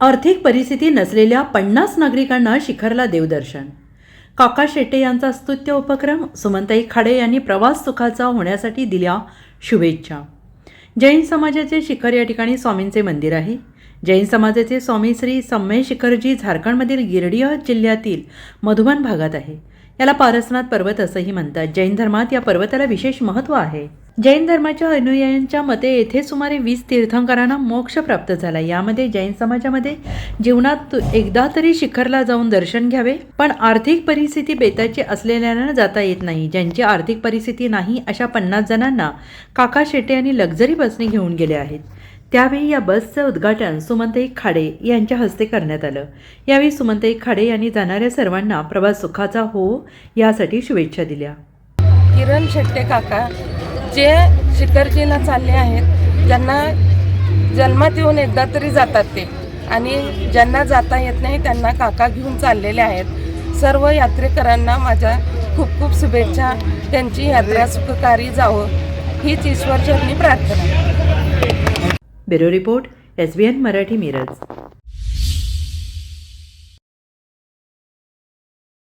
आर्थिक परिस्थिती नसलेल्या पन्नास नागरिकांना शिखरला देवदर्शन. काका शेट्टे यांचा स्तुत्य उपक्रम सुमंताई खाडे यांनी प्रवास सुखाचा होण्यासाठी दिल्या शुभेच्छा. जैन समाजाचे शिखर या ठिकाणी स्वामींचे मंदिर आहे. जैन समाजाचे स्वामी श्री सम्मय शिखरजी झारखंडमधील गिरडीह जिल्ह्यातील मधुबन भागात आहे. याला पारसनाथ पर्वत असंही म्हणतात. जैन धर्मात या पर्वताला विशेष महत्त्व आहे. जैन धर्माच्या अनुयायांच्या मते येथे सुमारे वीस तीर्थंकरांना मोक्ष प्राप्त झाला. यामध्ये जैन समाजामध्ये जीवनात एकदा तरी शिखरला जाऊन दर्शन घ्यावे पण आर्थिक परिस्थिती बेताची असलेल्यांना जाता येत नाही. ज्यांची आर्थिक परिस्थिती नाही अशा पन्नास जणांना काका शेटे यांनी लक्झरी बसने घेऊन गेले आहेत. त्यावेळी या बसचं उद्घाटन सुमंतई खाडे यांच्या हस्ते करण्यात आलं. यावेळी सुमंतई खाडे यांनी जाणाऱ्या सर्वांना प्रवास सुखाचा हो यासाठी शुभेच्छा दिल्या. किरण शेट्टे काका जे शिखरजीला चालले आहेत ज्यांना जन्मात येऊन एकदा तरी जातात ते. आणि ज्यांना जाता येत नाही त्यांना काका घेऊन चाललेले आहेत. सर्व यात्रेकरांना माझ्या खूप खूप शुभेच्छा. त्यांची यात्रा सुखकारी जावं. हीच ईश्वरचरणी प्रार्थना. Bureau report S B N Marathi Miraj.